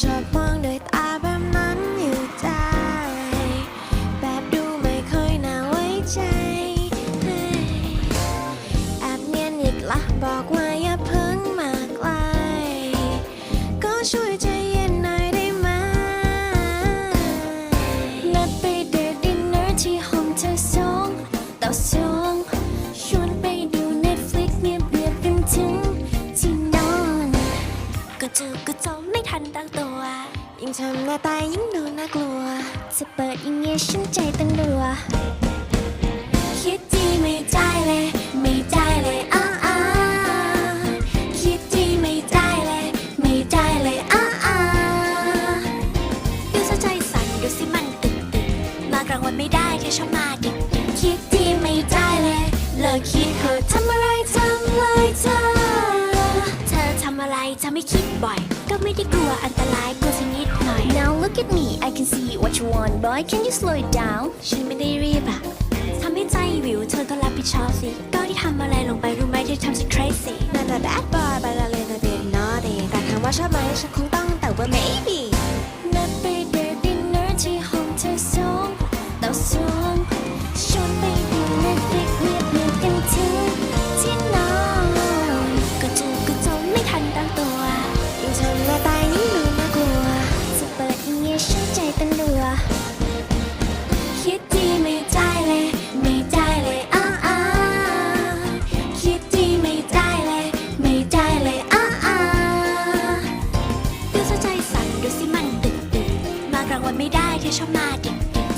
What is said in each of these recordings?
shut my จอก็จมไม่ทันตั้งตัว ยิ่งทำหน้าตายยิ่งดูน่ากลัว จะเปิดยังไงฉันใจเต้นรัว คิดดีไม่ได้เลย ไม่ได้เลยอ้าอ้าคิดดีไม่ได้เลย ไม่ได้เลยอ้าอ้าดูซะใจสั่นดูสิมันตึงตึงมากลางวันไม่ได้แค่ชอบมาดึกดึกคิดที่ไม่ได้ ไรจะไม่คิดบ่อย ก็ไม่ได้กลัวอันตรายกลัวสักนิดหน่อย Now look at me I can see what you want boy can you slow it down ฉันไม่ได้รีบอะทำให้ใจวิวเธอก็รับผิดชอบสิ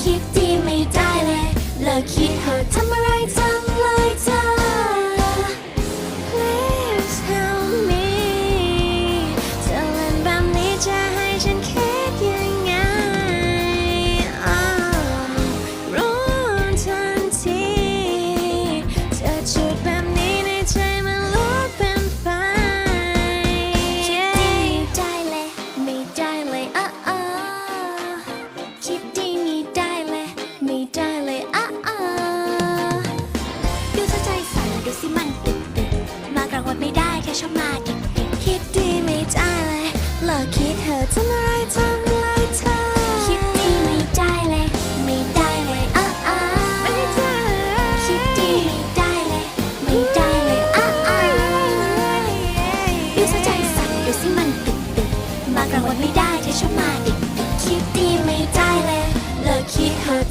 คิดดีไม่ได้เลยเลิกคิดเถอะ ได้เลยอ้าอะดูเธอใจสั่นแดูสิมันตึกตึกมากลางวันไม่ได้แค่ชอบมาดึกดึกคิดดีไม่ได้เลยเลิกคิดเธอทำอะไรทำเลยเธอคิดดีไม่ได้เลย ไม่ได้เลยอะอะไม่ได้คิดดีไม่ได้เลย ไม่ได้เลยอะอะดูเธอใจสั่นดูสิมันตึกตึกมากลางวันไม่ได้แค่ชอบมาดึกดึกคิดดีไม่ได้เลยเลิกคิดเธอ